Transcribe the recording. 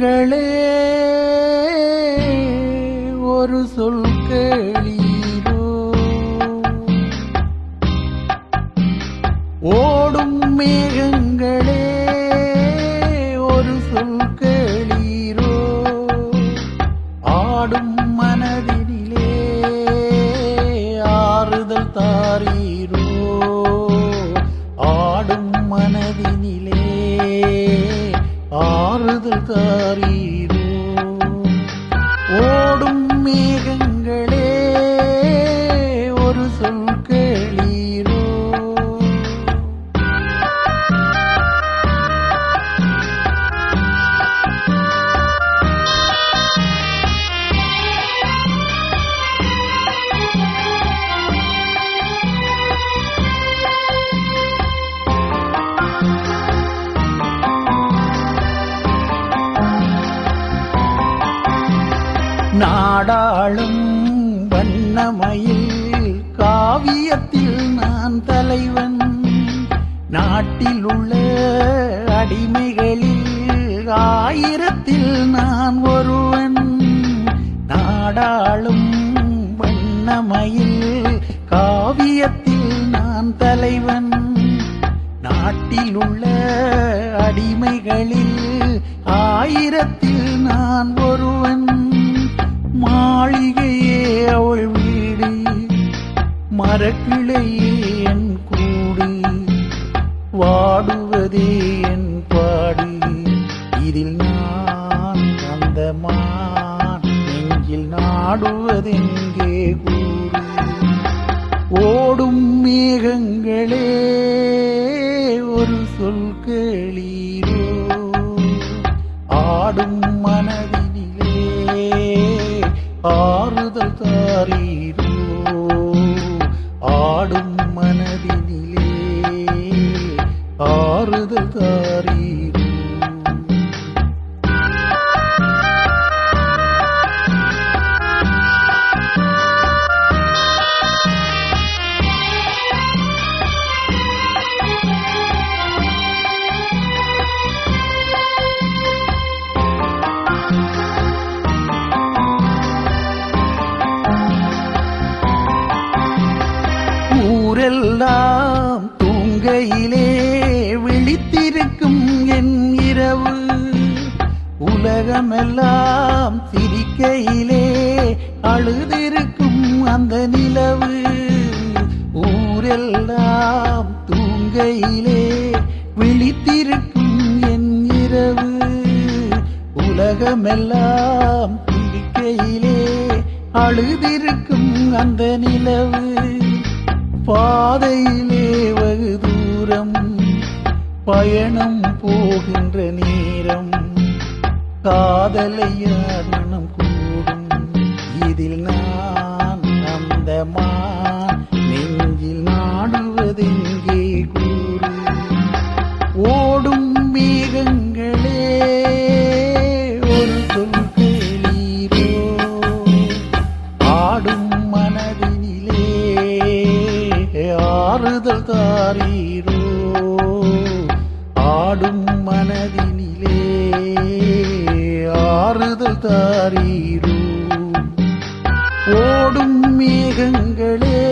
ஓடும் ஒரு சொல் கேளீரோ? ஓடும் மேகங்கள் ஆறுதல் வாழும் வண்ணமயில் காவியத்தில் நான் தலைவன். நாட்டில் உள்ள அடிமைகளில் ஆயிரத்தில் நான் ஒருவன். நாடாளும் வண்ணமயில் காவியத்தில் நான் தலைவன். நாட்டில் உள்ள அடிமைகளில் ஆயிரத்தில் நான் ஒருவன். மாளிகையே அவள் வீடு. மரக்கிளையே என் கூடு. வாடுவதே என் பாடு. இதில் நான் அந்த மான் நெஞ்சில் நாடுவதெங்கே கூடு. ஓடும் மேகங்களே ஒரு சொல் கேளீரோ. ஆடும் மனதில் ஊரெல்லாம் தூங்கையிலே விழித்திருக்கும் என் இரவு. உலகமெல்லாம் சிரிக்கையிலே அழுதிருக்கும் அந்த நிலவு. ஊரெல்லாம் தூங்கையிலே விழித்திருக்கும் என் இரவு. உலகமெல்லாம் சிரிக்கையிலே அழுதிருக்கும் அந்த நிலவு. பாதையிலே வகு தூரம் பயணம் போகின்ற நேரம். காதலையார் மனம் கூடும். இதில் நான் அந்த மா ஆறுதல் தாரீரோ ஆடும் மனதினிலே ஆறுதல் தாரீரோ ஓடும் மேகங்களே